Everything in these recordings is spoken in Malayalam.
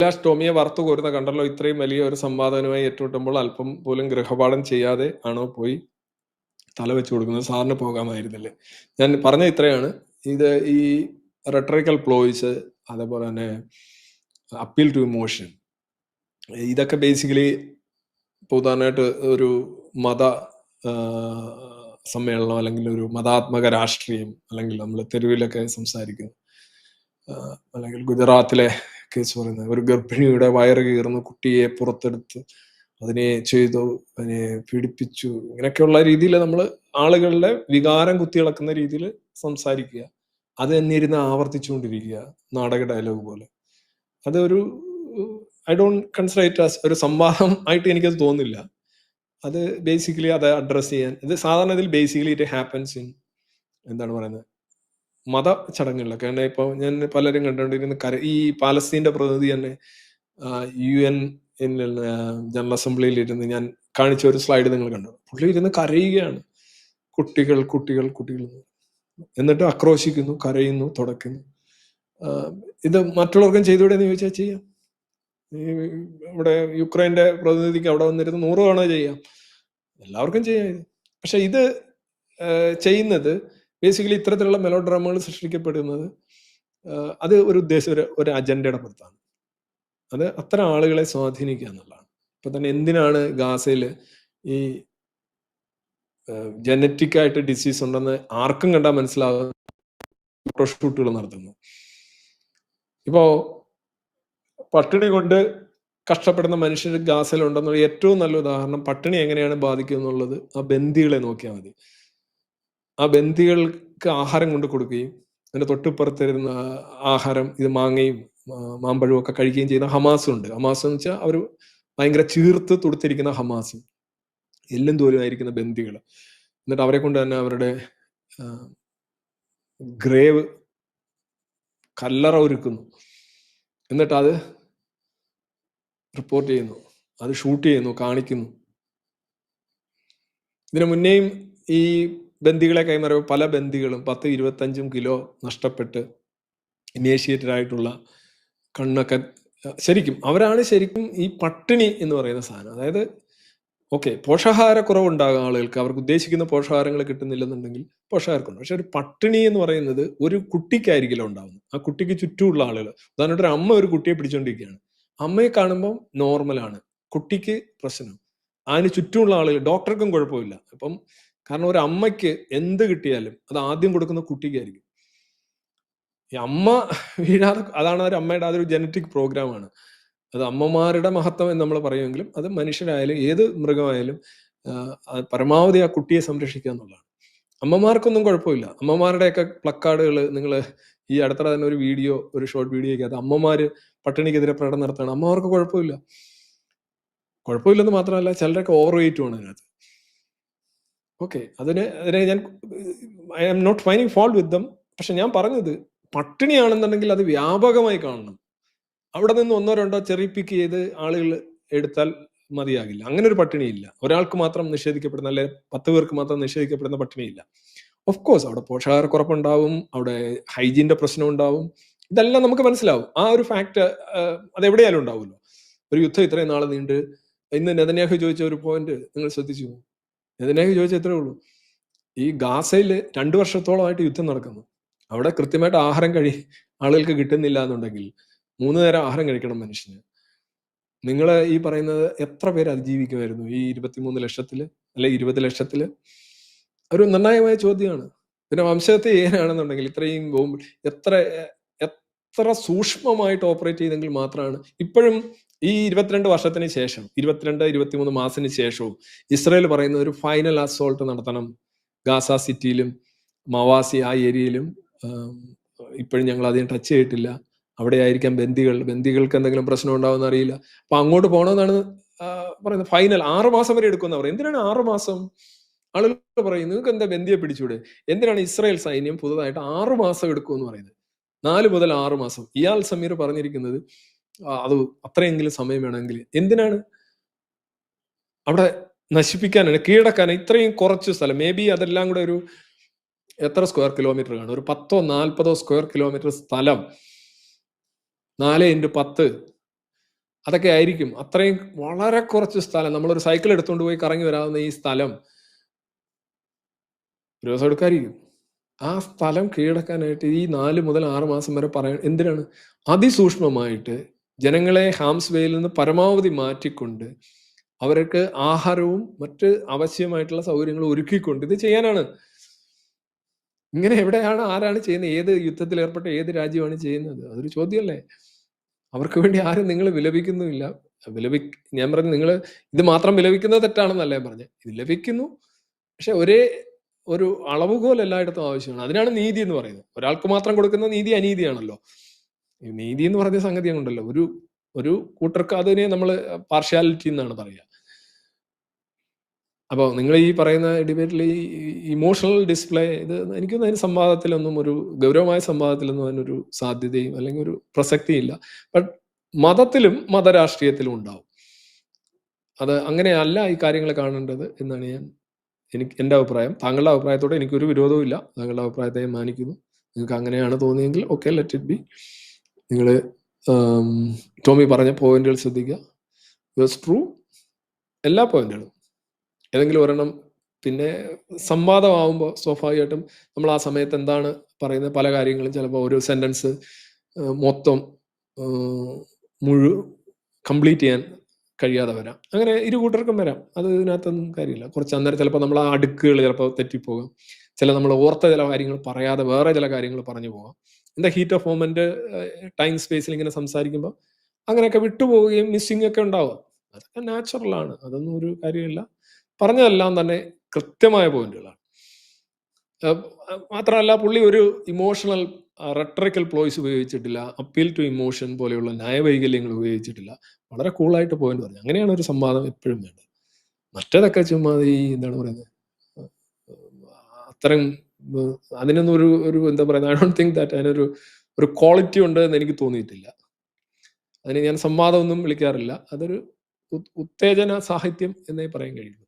കൈലാഷ് ടോമിയെ വറുത്തു കോരുന്ന കണ്ടല്ലോ ഇത്രയും വലിയ ഒരു സംവാദനവുമായി ഏറ്റുമുട്ടുമ്പോൾ അല്പം പോലും ഗൃഹപാഠം ചെയ്യാതെ ആണോ പോയി തല വെച്ചു കൊടുക്കുന്നത്? സാറിന് പോകാമായിരുന്നില്ലേ? ഞാൻ പറഞ്ഞ ഇത്രയാണ്. ഇത് ഈ റെട്രിക്കൽ പ്ലോയിസ് അതേപോലെ തന്നെ അപ്പീൽ ടു ഇമോഷൻ ഇതൊക്കെ ബേസിക്കലി പ്രധാനമായിട്ട് ഒരു മത സമ്മേളനം അല്ലെങ്കിൽ ഒരു മതാത്മക രാഷ്ട്രീയം അല്ലെങ്കിൽ നമ്മൾ തെരുവിലൊക്കെ സംസാരിക്കുന്നു. അല്ലെങ്കിൽ ഗുജറാത്തിലെ കേസ് പറയുന്നത്. ഒരു ഗർഭിണിയുടെ വയറ് കീറുന്ന കുട്ടിയെ പുറത്തെടുത്ത് അതിനെ ചെയ്തു അതിനെ പീഡിപ്പിച്ചു. ഇങ്ങനെയൊക്കെയുള്ള രീതിയിൽ നമ്മൾ ആളുകളുടെ വികാരം കുത്തിയിളക്കുന്ന രീതിയിൽ സംസാരിക്കുക. അത് എന്നിരുന്ന് ആവർത്തിച്ചുകൊണ്ടിരിക്കുക. നാടക ഡയലോഗ് പോലെ. അതൊരു I don't consider it as ഒരു സംവാദം ആയിട്ട് എനിക്കത് തോന്നുന്നില്ല. അത് ബേസിക്കലി അത് അഡ്രസ്സ് ചെയ്യാൻ ഇത് സാധാരണ ഇതിൽ ബേസിക്കലി ഇറ്റ് ഹാപ്പൻസ് ഇൻ എന്താണ് പറയുന്നത്? മത ചടങ്ങുകളിലൊക്കെ. കാരണം ഇപ്പോൾ ഞാൻ പലരും കണ്ടുകൊണ്ടിരുന്ന കര ഈ പാലസ്തീന്റെ പ്രതിനിധി തന്നെ യു എൻ ജനറൽ അസംബ്ലിയിൽ ഇരുന്ന് ഞാൻ കാണിച്ച ഒരു സ്ലൈഡ് നിങ്ങൾ കണ്ടു. പുള്ളി ഇരുന്ന് കരയുകയാണ്. കുട്ടികൾ കുട്ടികൾ കുട്ടികൾ എന്നിട്ട് ആക്രോശിക്കുന്നു കരയുന്നു തുടക്കുന്നു. ഇത് മറ്റുള്ളവർക്കും ചെയ്തുകൂടെ എന്ന് ചോദിച്ചാൽ ചെയ്യാം ഇവിടെ യുക്രൈന്റെ പ്രതിനിധിക്ക് അവിടെ വന്നിരുന്ന് നൂറ് തവണ ചെയ്യാം. എല്ലാവർക്കും ചെയ്യാം ഇത്. പക്ഷെ ഇത് ചെയ്യുന്നത് ബേസിക്കലി ഇത്തരത്തിലുള്ള മെലോ ഡ്രാമകൾ സൃഷ്ടിക്കപ്പെടുന്നത് അത് ഒരു ഉദ്ദേശം ഒരു ഒരു അജണ്ടയുടെ പുറത്താണ്. അത് അത്തരം ആളുകളെ സ്വാധീനിക്കുക എന്നുള്ളതാണ്. ഇപ്പൊ തന്നെ എന്തിനാണ് ഗാസയിൽ ഈ ജനറ്റിക് ആയിട്ട് ഡിസീസ് ഉണ്ടെന്ന് ആർക്കും കണ്ടാൽ മനസ്സിലാകുന്ന ഫോട്ടോഷൂട്ടുകൾ നടത്തുന്നു. ഇപ്പോ പട്ടിണി കൊണ്ട് കഷ്ടപ്പെടുന്ന മനുഷ്യർ ഗാസയിലുണ്ടെന്നുള്ള ഏറ്റവും നല്ല ഉദാഹരണം പട്ടിണി എങ്ങനെയാണ് ബാധിക്കുക എന്നുള്ളത് ആ ബന്ദികളെ നോക്കിയാൽ മതി. ആ ബന്ദികൾക്ക് ആഹാരം കൊണ്ട് കൊടുക്കുകയും അതിന്റെ തൊട്ടിപ്പുറത്തിരുന്ന ആഹാരം ഇത് മാങ്ങയും മാമ്പഴവും ഒക്കെ കഴിക്കുകയും ചെയ്യുന്ന ഹമാസും ഉണ്ട്. ഹമാസ് എന്ന് വെച്ചാൽ അവർ ഭയങ്കര ചീർത്ത് തുടുത്തിരിക്കുന്ന ഹമാസും. എല്ലും തോലുമായിരിക്കുന്ന ബന്ദികൾ എന്നിട്ട് അവരെ കൊണ്ട് തന്നെ അവരുടെ ഗ്രേവ് കല്ലറ ഒരുക്കുന്നു. എന്നിട്ട് അത് റിപ്പോർട്ട് ചെയ്യുന്നു. അത് ഷൂട്ട് ചെയ്യുന്നു കാണിക്കുന്നു. ഇതിനു മുന്നേയും ഈ ബന്ദികളെ കൈമാറിയ പല ബന്ദികളും പത്ത് ഇരുപത്തഞ്ചും കിലോ നഷ്ടപ്പെട്ട് ഇനേഷ്യേറ്റഡ് ആയിട്ടുള്ള കണ്ണൊക്കെ ശരിക്കും അവരാണ് ശരിക്കും ഈ പട്ടിണി എന്ന് പറയുന്ന സാധനം. അതായത് ഓക്കെ പോഷകാഹാരക്കുറവുണ്ടാകും ആളുകൾക്ക് അവർക്ക് ഉദ്ദേശിക്കുന്ന പോഷകാഹാരങ്ങൾ കിട്ടുന്നില്ലെന്നുണ്ടെങ്കിൽ പോഷകാഹാരക്കുറവ് പക്ഷെ ഒരു പട്ടിണി എന്ന് പറയുന്നത് ഒരു കുട്ടിക്കായിരിക്കില്ല ഉണ്ടാവുന്നത് ആ കുട്ടിക്ക് ചുറ്റുമുള്ള ആളുകൾ ഉദാഹരണമായിട്ട് ഒരു അമ്മ ഒരു കുട്ടിയെ പിടിച്ചുകൊണ്ടിരിക്കുകയാണ് അമ്മയെ കാണുമ്പോൾ നോർമലാണ് കുട്ടിക്ക് പ്രശ്നം. അതിന് ചുറ്റുമുള്ള ആളുകൾ ഡോക്ടർക്കും കുഴപ്പമില്ല. അപ്പം കാരണം ഒരു അമ്മയ്ക്ക് എന്ത് കിട്ടിയാലും അത് ആദ്യം കൊടുക്കുന്ന കുട്ടിക്കായിരിക്കും. ഈ അമ്മ വീഴാതെ അതാണ് ഒരു അമ്മയുടെ അതൊരു ജനറ്റിക് പ്രോഗ്രാമാണ് അത് അമ്മമാരുടെ മഹത്വം എന്ന് നമ്മൾ പറയുമെങ്കിലും അത് മനുഷ്യരായാലും ഏത് മൃഗമായാലും പരമാവധി ആ കുട്ടിയെ സംരക്ഷിക്കുക എന്നുള്ളതാണ്. അമ്മമാർക്കൊന്നും കുഴപ്പമില്ല. അമ്മമാരുടെയൊക്കെ പ്ലക്കാർഡുകൾ നിങ്ങൾ ഈ അടുത്ത തന്നെ ഒരു വീഡിയോ ഒരു ഷോർട്ട് വീഡിയോ ഒക്കെ അത് അമ്മമാര് പട്ടിണിക്കെതിരെ പ്രകടനം നടത്തുകയാണ്. അമ്മമാർക്ക് കുഴപ്പമില്ല. കുഴപ്പമില്ലെന്ന് മാത്രമല്ല ചിലരൊക്കെ ഓവർ വെയിറ്റുമാണ് അതിനകത്ത്. ഓക്കെ അതിന് അതിനെ ഞാൻ ഐ ആം നോട്ട് ഫൈനിങ് ഫോൾട്ട് വിത്ത് ദം. പക്ഷെ ഞാൻ പറഞ്ഞത് പട്ടിണിയാണെന്നുണ്ടെങ്കിൽ അത് വ്യാപകമായി കാണണം. അവിടെ നിന്ന് ഒന്നോ രണ്ടോ ചെറിയ പിക്ക് ചെയ്ത് ആളുകൾ എടുത്താൽ മതിയാകില്ല. അങ്ങനെ ഒരു പട്ടിണിയില്ല. ഒരാൾക്ക് മാത്രം നിഷേധിക്കപ്പെടുന്ന അല്ലെ പത്ത് പേർക്ക് മാത്രം നിഷേധിക്കപ്പെടുന്ന പട്ടിണിയില്ല. ഓഫ് കോഴ്സ് അവിടെ പോഷകാഹാരക്കുറപ്പുണ്ടാവും അവിടെ ഹൈജീന്റെ പ്രശ്നം ഉണ്ടാവും. ഇതെല്ലാം നമുക്ക് മനസ്സിലാവും. ആ ഒരു ഫാക്ട് അതെവിടെയായാലും ഉണ്ടാവുമല്ലോ. ഒരു യുദ്ധം ഇത്രയും നാളെ നീണ്ട്. ഇന്ന് നെതന്യാഹു ചോദിച്ച ഒരു പോയിന്റ് നിങ്ങൾ ശ്രദ്ധിച്ചു നെതന്യാഹു ചോദിച്ചാൽ ഇത്രേ ഉള്ളൂ. ഈ ഗാസയിൽ രണ്ടു വർഷത്തോളമായിട്ട് യുദ്ധം നടക്കുന്നു. അവിടെ കൃത്യമായിട്ട് ആഹാരം കഴി ആളുകൾക്ക് കിട്ടുന്നില്ല എന്നുണ്ടെങ്കിൽ മൂന്ന് നേരം ആഹാരം കഴിക്കണം മനുഷ്യന്. നിങ്ങൾ ഈ പറയുന്നത് എത്ര പേര് അതിജീവിക്കുമായിരുന്നു? ഈ ഇരുപത്തിമൂന്ന് ലക്ഷത്തിൽ അല്ലെ ഇരുപത് ലക്ഷത്തിൽ? ഒരു നിർണായകമായ ചോദ്യമാണ്. പിന്നെ വംശത്തെ ഏനാണെന്നുണ്ടെങ്കിൽ ഇത്രയും ബോംബ് എത്ര എത്ര സൂക്ഷ്മമായിട്ട് ഓപ്പറേറ്റ് ചെയ്തെങ്കിൽ മാത്രമാണ് ഇപ്പോഴും ഈ ഇരുപത്തിരണ്ട് വർഷത്തിന് ശേഷം ഇരുപത്തിരണ്ട് ഇരുപത്തിമൂന്ന് മാസത്തിന് ശേഷവും ഇസ്രയേൽ പറയുന്ന ഒരു ഫൈനൽ അസോൾട്ട് നടത്തണം. ഗാസ സിറ്റിയിലും മവാസി ആ ഏരിയയിലും ഇപ്പോഴും ഞങ്ങൾ അധികം ടച്ച് ചെയ്തിട്ടില്ല. അവിടെ ആയിരിക്കാം ബന്ദികൾ. ബന്ദികൾക്ക് എന്തെങ്കിലും പ്രശ്നം ഉണ്ടാവുമെന്ന് അറിയില്ല. അപ്പൊ അങ്ങോട്ട് പോകണമെന്നാണ് പറയുന്നത്. ഫൈനൽ ആറു മാസം വരെ എടുക്കുമെന്ന് പറയും എന്തിനാണ് ആറു മാസം? ആളുകൾ പറയും നിങ്ങൾക്ക് എന്താ ബന്ദിയെ പിടിച്ചൂടെ? എന്തിനാണ് ഇസ്രായേൽ സൈന്യം പുതുതായിട്ട് ആറു മാസം എടുക്കുമെന്ന് പറയുന്നത്? നാല് മുതൽ ആറു മാസം. ഇയാൾ സമീർ പറഞ്ഞിരിക്കുന്നത് അത് അത്രയെങ്കിലും സമയം വേണമെങ്കിൽ എന്തിനാണ്? അവിടെ നശിപ്പിക്കാനാണ് കീഴടക്കാൻ ഇത്രയും കുറച്ച് സ്ഥലം. മേ ബി അതെല്ലാം കൂടെ ഒരു എത്ര സ്ക്വയർ കിലോമീറ്റർ കാണും? ഒരു പത്തോ നാൽപ്പതോ സ്ക്വയർ കിലോമീറ്റർ സ്ഥലം. നാല് ഇന്റു പത്ത്. അതൊക്കെ ആയിരിക്കും. അത്രയും വളരെ കുറച്ച് സ്ഥലം. നമ്മളൊരു സൈക്കിൾ എടുത്തുകൊണ്ട് പോയി കറങ്ങി വരാവുന്ന ഈ സ്ഥലം. ഒരു ദിവസം എടുക്കാതിരിക്കും. ആ സ്ഥലം കീഴടക്കാനായിട്ട് ഈ നാല് മുതൽ ആറ് മാസം വരെ പറയാൻ എന്തിനാണ്? അതിസൂക്ഷ്മമായിട്ട് ജനങ്ങളെ ഹാംസ് വേയിൽ നിന്ന് പരമാവധി മാറ്റിക്കൊണ്ട് അവർക്ക് ആഹാരവും മറ്റ് ആവശ്യമായിട്ടുള്ള സൗകര്യങ്ങളും ഒരുക്കിക്കൊണ്ട് ഇത് ചെയ്യാനാണ്. ഇങ്ങനെ എവിടെയാണ് ആരാണ് ചെയ്യുന്നത്? ഏത് യുദ്ധത്തിൽ ഏർപ്പെട്ട ഏത് രാജ്യമാണ് ചെയ്യുന്നത്? അതൊരു ചോദ്യമല്ലേ? അവർക്ക് വേണ്ടി ആരും നിങ്ങൾ വിലപിക്കുന്നുമില്ല. വിലപി ഞാൻ പറഞ്ഞു നിങ്ങൾ ഇത് മാത്രം വിലപിക്കുന്നത് തെറ്റാണെന്നല്ല ഞാൻ പറഞ്ഞത്. വിലപിക്കുന്നു പക്ഷെ ഒരേ ഒരു അളവുകോൽ എല്ലായിടത്തും ആവശ്യമാണ്. അതിനാണ് നീതി എന്ന് പറയുന്നത്. ഒരാൾക്ക് മാത്രം കൊടുക്കുന്ന നീതി അനീതിയാണല്ലോ. നീതി എന്ന് പറഞ്ഞ സംഗതി ഉണ്ടല്ലോ ഒരു ഒരു കൂട്ടർക്ക് അതിനെ നമ്മൾ പാർഷ്യാലിറ്റി എന്നാണ് പറയുക. അപ്പോൾ നിങ്ങൾ ഈ പറയുന്ന ഡിബേറ്റിൽ ഈ ഇമോഷണൽ ഡിസ്പ്ലേ ഇത് എനിക്ക് അതിന് സംവാദത്തിലൊന്നും ഒരു ഗൗരവമായ സംവാദത്തിലൊന്നും അതിനൊരു സാധ്യതയും അല്ലെങ്കിൽ ഒരു പ്രസക്തിയില്ല ബട്ട് മതത്തിലും മതരാഷ്ട്രീയത്തിലും ഉണ്ടാവും. അത് അങ്ങനെയല്ല ഈ കാര്യങ്ങൾ കാണേണ്ടത് എന്നാണ് ഞാൻ എനിക്ക് എന്റെ അഭിപ്രായം. താങ്കളുടെ അഭിപ്രായത്തോടെ എനിക്കൊരു വിരോധവും ഇല്ല താങ്കളുടെ അഭിപ്രായത്തെ മാനിക്കുന്നു. നിങ്ങൾക്ക് അങ്ങനെയാണ് തോന്നിയെങ്കിൽ ഓക്കെ ലെറ്റ് ഇറ്റ് ബി നിങ്ങൾ ടോമി പറഞ്ഞ പോയിന്റുകൾ ശ്രദ്ധിക്കുക. ഇറ്റ്സ് ട്രൂ എല്ലാ പോയിന്റുകളും. ഏതെങ്കിലും ഒരെണ്ണം പിന്നെ സംവാദമാവുമ്പോൾ സ്വാഭാവികമായിട്ടും നമ്മൾ ആ സമയത്ത് എന്താണ് പറയുന്നത്? പല കാര്യങ്ങളും ചിലപ്പോൾ ഒരു സെന്റൻസ് മൊത്തം മുഴു കംപ്ലീറ്റ് ചെയ്യാൻ കഴിയാതെ വരാം. അങ്ങനെ ഇരു കൂട്ടർക്കും വരാം. അത് ഇതിനകത്തൊന്നും കാര്യമില്ല. കുറച്ച് അന്നേരം ചിലപ്പോൾ നമ്മൾ ആ അടുക്കുകൾ ചിലപ്പോൾ തെറ്റിപ്പോകാം. ചില നമ്മൾ ഓർത്ത ചില കാര്യങ്ങൾ പറയാതെ വേറെ ചില കാര്യങ്ങൾ പറഞ്ഞു പോകാം. എന്താ ഹീറ്റ് ഓഫ് മൊമെന്റ് ടൈം സ്പേസിൽ ഇങ്ങനെ സംസാരിക്കുമ്പോൾ അങ്ങനെയൊക്കെ വിട്ടുപോവുകയും മിസ്സിംഗ് ഒക്കെ ഉണ്ടാവുക. അതൊക്കെ നാച്ചുറൽ ആണ്. അതൊന്നും ഒരു കാര്യമില്ല. പറഞ്ഞതെല്ലാം തന്നെ കൃത്യമായ പോയിന്റുകളാണ്. മാത്രമല്ല പുള്ളി ഒരു ഇമോഷണൽ റെട്രിക്കൽ പ്ലോയ്സ് ഉപയോഗിച്ചിട്ടില്ല. അപ്പീൽ ടു ഇമോഷൻ പോലെയുള്ള ന്യായവൈകല്യങ്ങൾ ഉപയോഗിച്ചിട്ടില്ല. വളരെ കൂളായിട്ട് പോയിന്റ് പറഞ്ഞു. അങ്ങനെയാണ് ഒരു സംവാദം എപ്പോഴും വേണ്ടത്. മറ്റേതൊക്കെ ചുമ്മാ ഈ എന്താണ് പറയുന്നത്? അത്തരം അതിനൊന്നും ഒരു ഒരു എന്താ പറയുന്നത് ഐ ഡോണ്ട് തിങ്ക് ദാറ്റ് അതിനൊരു ഒരു ക്വാളിറ്റി ഉണ്ട് എന്ന് എനിക്ക് തോന്നിയിട്ടില്ല. അതിന് ഞാൻ സംവാദമൊന്നും വിളിക്കാറില്ല. അതൊരു ഉത്തേജന സാഹിത്യം എന്നേ പറയാൻ കഴിയുള്ളൂ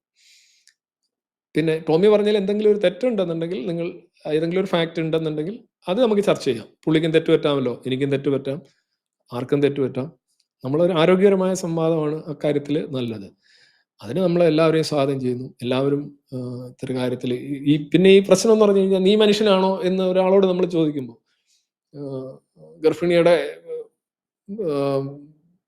പിന്നെ ടോമി പറഞ്ഞാൽ എന്തെങ്കിലും ഒരു തെറ്റുണ്ടെന്നുണ്ടെങ്കിൽ നിങ്ങൾ ഏതെങ്കിലും ഒരു ഫാക്റ്റ് ഉണ്ടെന്നുണ്ടെങ്കിൽ അത് നമുക്ക് ചർച്ച ചെയ്യാം. പുള്ളിക്കും തെറ്റ് പറ്റാമല്ലോ എനിക്കും തെറ്റ് പറ്റാം ആർക്കും തെറ്റ് പറ്റാം. നമ്മളൊരു ആരോഗ്യകരമായ സംവാദമാണ് അക്കാര്യത്തിൽ നല്ലത്. അതിന് നമ്മളെ എല്ലാവരെയും സ്വാഗതം ചെയ്യുന്നു. എല്ലാവരും ഇത്തരം കാര്യത്തിൽ ഈ പിന്നെ ഈ പ്രശ്നം എന്ന് പറഞ്ഞു കഴിഞ്ഞാൽ നീ മനുഷ്യനാണോ എന്ന് ഒരാളോട് നമ്മൾ ചോദിക്കുമ്പോൾ ഗർഭിണിയുടെ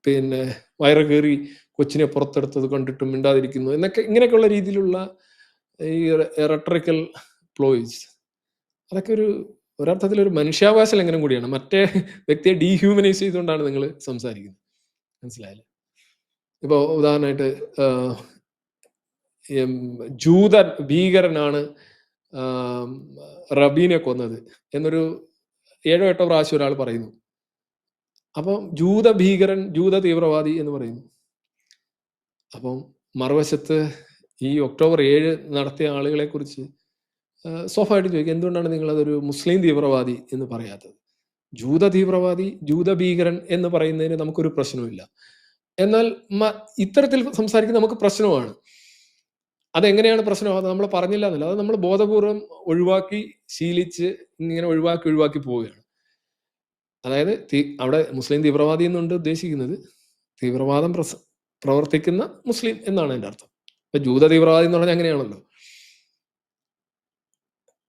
പിന്നെ വയറ് കയറി കൊച്ചിനെ പുറത്തെടുത്തത് കണ്ടിട്ടും മിണ്ടാതിരിക്കുന്നു എന്നൊക്കെ ഇങ്ങനെയൊക്കെയുള്ള രീതിയിലുള്ള ഈ റെട്രിക്കൽ പ്ലോയിസ് അതൊക്കെ ഒരു ഒരർത്ഥത്തിൽ ഒരു മനുഷ്യാവകാശ ലംഘനം കൂടിയാണ്. മറ്റേ വ്യക്തിയെ ഡീഹ്യൂമനൈസ് ചെയ്തുകൊണ്ടാണ് നിങ്ങൾ സംസാരിക്കുന്നത്. മനസ്സിലായല്ലേ? ഇപ്പോൾ ഉദാഹരണമായിട്ട് ജൂത ഭീകരനാണ് റബീനെ കൊന്നത് എന്നൊരു ഏഴോ എട്ടോ പ്രാവശ്യം ഒരാൾ പറയുന്നു. അപ്പം ജൂത ഭീകരൻ ജൂത തീവ്രവാദി എന്ന് പറയുന്നു. അപ്പം മറുവശത്ത് ഈ ഒക്ടോബർ ഏഴ് നടത്തിയ ആളുകളെ കുറിച്ച് സ്വാഭാവികമായിട്ട് ചോദിക്കുക എന്തുകൊണ്ടാണ് നിങ്ങളതൊരു മുസ്ലിം തീവ്രവാദി എന്ന് പറയാത്തത്? ജൂത തീവ്രവാദി ജൂത ഭീകരൻ എന്ന് പറയുന്നതിന് നമുക്കൊരു പ്രശ്നവുമില്ല. എന്നാൽ ഇത്തരത്തിൽ സംസാരിക്കുന്ന നമുക്ക് പ്രശ്നമാണ്. അതെങ്ങനെയാണ് പ്രശ്നം? അത് നമ്മൾ പറഞ്ഞില്ല എന്നല്ല. അത് നമ്മൾ ബോധപൂർവം ഒഴിവാക്കി ശീലിച്ച് ഇങ്ങനെ ഒഴിവാക്കി ഒഴിവാക്കി പോവുകയാണ്. അതായത് അവിടെ മുസ്ലിം തീവ്രവാദി എന്നുണ്ട് ഉദ്ദേശിക്കുന്നത്. തീവ്രവാദം പ്രവർത്തിക്കുന്ന മുസ്ലിം എന്നാണ് എന്റെ അർത്ഥം. ഇപ്പൊ ജൂത തീവ്രവാദി എന്ന് പറഞ്ഞാൽ അങ്ങനെയാണല്ലോ.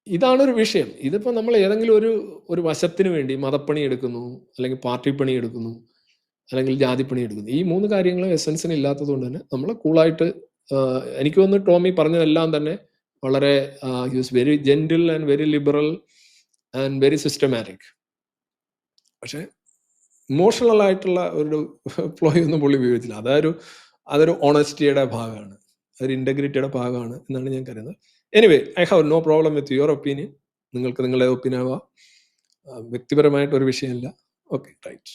ഇതാണ് ഒരു വിഷയം. ഇതിപ്പോ നമ്മൾ ഏതെങ്കിലും ഒരു ഒരു വശത്തിന് വേണ്ടി മതപ്പണി എടുക്കുന്നു അല്ലെങ്കിൽ പാർട്ടി പണി എടുക്കുന്നു അല്ലെങ്കിൽ ജാതിപ്പണി എടുക്കുന്നു. ഈ മൂന്ന് കാര്യങ്ങളും എസൻസിന് ഇല്ലാത്തത് കൊണ്ട് തന്നെ നമ്മൾ കൂളായിട്ട് എനിക്ക് തോന്നുന്നു ടോമി പറഞ്ഞതെല്ലാം തന്നെ വളരെ use very gentle and very liberal and very systematic പക്ഷെ ഇമോഷണൽ ആയിട്ടുള്ള ഒരു പ്ലോയ് ഒന്നും പുള്ളി ഉപയോഗിച്ചില്ല. അതൊരു അതൊരു ഓണസ്റ്റിയുടെ ഭാഗമാണ്. അതൊരു ഇന്റഗ്രിറ്റിയുടെ ഭാഗമാണ് എന്നാണ് ഞാൻ കരുതുന്നത്. Anyway I have no problem with your opinion നിങ്ങൾക്ക് നിങ്ങളുടെ ഒപ്പീനിയൻ ആവാം. വ്യക്തിപരമായിട്ട് ഒരു വിഷയമില്ല. Okay right